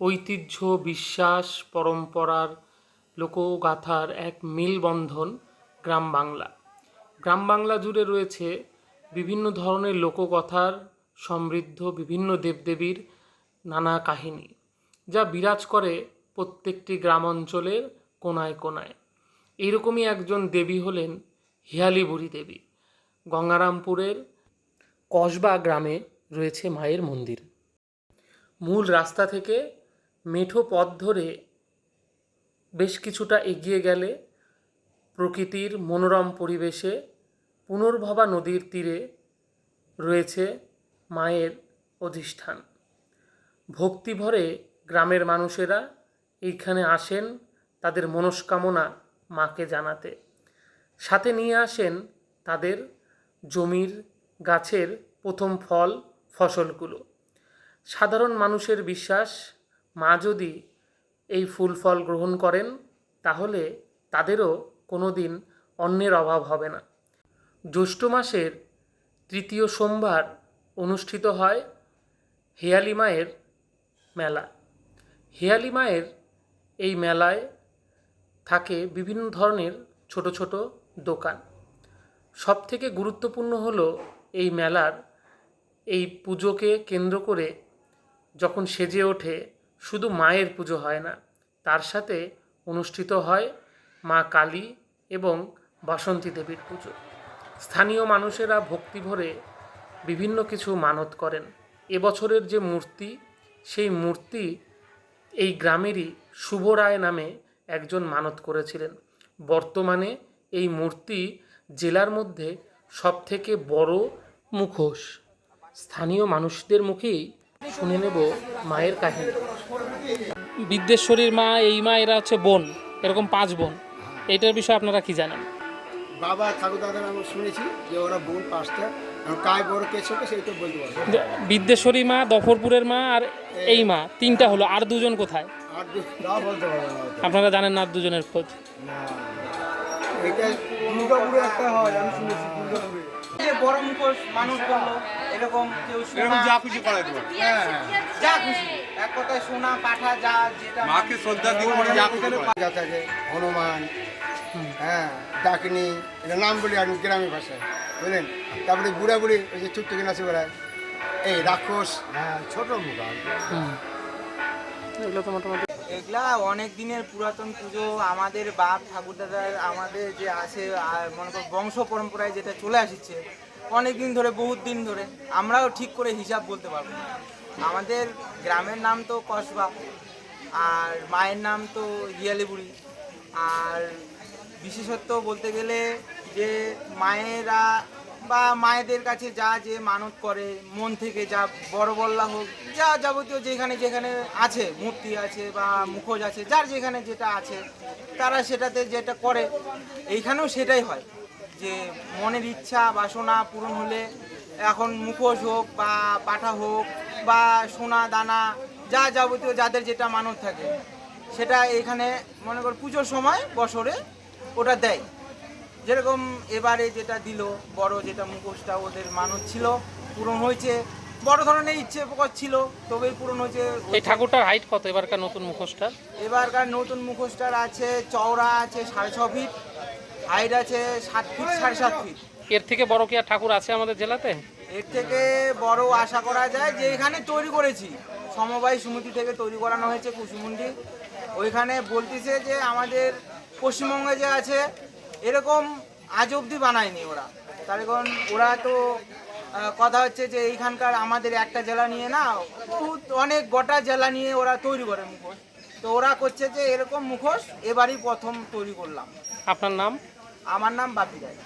ঐতিহ্য, বিশ্বাস, পরম্পরার লোকগাথার এক মেলবন্ধন গ্রাম বাংলা। গ্রাম বাংলা জুড়ে রয়েছে বিভিন্ন ধরনের লোককথার সমৃদ্ধ বিভিন্ন দেবদেবীর নানা কাহিনী, যা বিরাজ করে প্রত্যেকটি গ্রাম অঞ্চলের কোনায় কোনায়। এইরকমই একজন দেবী হলেন হিয়ালি বুড়ি দেবী। গঙ্গারামপুরের কসবা গ্রামে রয়েছে মায়ের মন্দির। মূল রাস্তা থেকে মেঠো পথ ধরে বেশ কিছুটা এগিয়ে গেলে প্রকৃতির মনোরম পরিবেশে পুনর্ভবা নদীর তীরে রয়েছে মায়ের অধিষ্ঠান। ভক্তিভরে গ্রামের মানুষেরা এইখানে আসেন তাদের মনস্কামনা মাকে জানাতে। সাথে নিয়ে আসেন তাদের জমির গাছের প্রথম ফল ফসলগুলো। সাধারণ মানুষের বিশ্বাস মা যদি এই ফুল ফল গ্রহণ করেন, তাহলে তাদেরও কোনো দিন অন্যের অভাব হবে না। জ্যৈষ্ঠ মাসের তৃতীয় সোমবার অনুষ্ঠিত হয় হেয়ালি মায়ের মেলা। হেয়ালি মায়ের এই মেলায় থাকে বিভিন্ন ধরনের ছোট ছোট দোকান। সব থেকে গুরুত্বপূর্ণ হলো এই মেলার এই পুজোকে কেন্দ্র করে যখন সেজে ওঠে শুধু মায়ের পুজো হয় না, তার সাথে অনুষ্ঠিত হয় মা কালী এবং বাসন্তী দেবীর পুজো। স্থানীয় মানুষেরা ভক্তি ভরে বিভিন্ন কিছু মানত করেন। এবছরের যে মূর্তি, সেই মূর্তি এই গ্রামেরই শুভ রায় নামে একজন মানত করেছিলেন। বর্তমানে এই মূর্তি জেলার মধ্যে সবথেকে বড় মুখোশ। স্থানীয় মানুষদের মুখেই শুনে নেব মায়ের কাহিনী। বিদ্যেশ্বরীর মা এই মা এরা হচ্ছে বোন এরকম পাঁচ বোন। এইটার বিষয়ে আপনারা কি জানেন? বাবা ঠাকুর দাদার আমি শুনেছি যে ওরা বোন পাঁচটা। কায় বড় কে ছোট সেই তো বলতে পারব। বিদ্যেশ্বরী মা দফরপুরের মা আর এই মা তিনটা হলো আর দুজন কোথায়? আর দু- তাও বলতে পারব আপনারা জানেন না আর দুজনের খোঁজ? না। এটা দুর্গাপুরে একটা হয় আমি শুনেছি দুর্গাপুরে। যে বড় মুখোশ মানুষ এরকম কেউ এরকম যা খুশি করাই দেবো। হ্যাঁ হ্যাঁ। যা খুশি। এক কথায় সোনা পাঠা যা যেটা মাকে শ্রদ্ধা দিয়ে করে যা খুশি পূজা থাকে হনুমান হ্যাঁ ডাকিনি এটা নাম বলি আমি গ্রামের ভাষায় বুঝলেন? তারপরে বুড়া বুড়ি ওই যে ছোট্ট কিনা আছে বেড়ায়। এই রাক্ষস। হ্যাঁ ছোট মুখ। এগুলো তো মোটামুটি এগুলা অনেক দিনের পুরাতন পুজো। আমাদের বাপ ঠাকুরদাদার আমাদের যে আছে আর মনে করো বংশ পরম্পরায় যেটা চলে আসছে অনেক দিন ধরে, বহুত দিন ধরে। আমরাও ঠিক করে হিসাব বলতে পারব আমাদের গ্রামের নাম তো কসবা, আর মায়ের নাম তো হিয়ালিবুড়ি আর বিশেষত্ব বলতে গেলে যে, মায়েরা বা মায়েদের কাছে যা যে মানত করে, মন থেকে যা বড় বল্লা হোক, যা যাবতীয় যেখানে যেখানে আছে, মূর্তি আছে বা মুখোশ আছে, যার যেখানে যেটা আছে, তারা সেটাতে যেটা করে, এইখানেও সেটাই হয়। যে মনের ইচ্ছা বাসনা পূরণ হলে এখন মুখোশ হোক বা পাঠা হোক বা সোনা দানা যা যাবতীয় যাদের যেটা মানত থাকে সেটা এখানে মনে কর পুজোর সময় বছরে ওটা দেয়। যেরকম এবারে যেটা দিল বড় যেটা মুখোশটা ওদের মানত ছিল পূরণ হয়েছে। বড় ধরনের ইচ্ছে প্রকাশ ছিল তবেই পূরণ হয়েছে। এই ঠাকুরটার হাইট কত? এবারকার নতুন মুখোশটার? এবারকার নতুন মুখোশটার আছে চওড়া আছে সাড়ে ছ ফিট হাইট আছে সাত ফিট সাড়ে সাত ফিট। এর থেকে বড় কি আর ঠাকুর আছে আমাদের জেলাতে? এর থেকে বড় আশা করা যায় যে এখানে তৈরি করেছি। সমবায় সমিতি থেকে তৈরি করানো হয়েছে কুসুমুন্ডি ওইখানে বলতেছে যে আমাদের পশ্চিমবঙ্গে যে আছে এরকম আজ অবধি বানায়নি ওরা। তার কারণ ওরা তো কথা হচ্ছে যে এইখানকার আমাদের একটা জেলা নিয়ে না বহুত অনেক গোটা জেলা নিয়ে ওরা তৈরি করে মুখোশ। তো ওরা করছে যে এরকম মুখোশ এবারই প্রথম তৈরি করলাম। আপনার নাম? আমার নাম বাপি রায়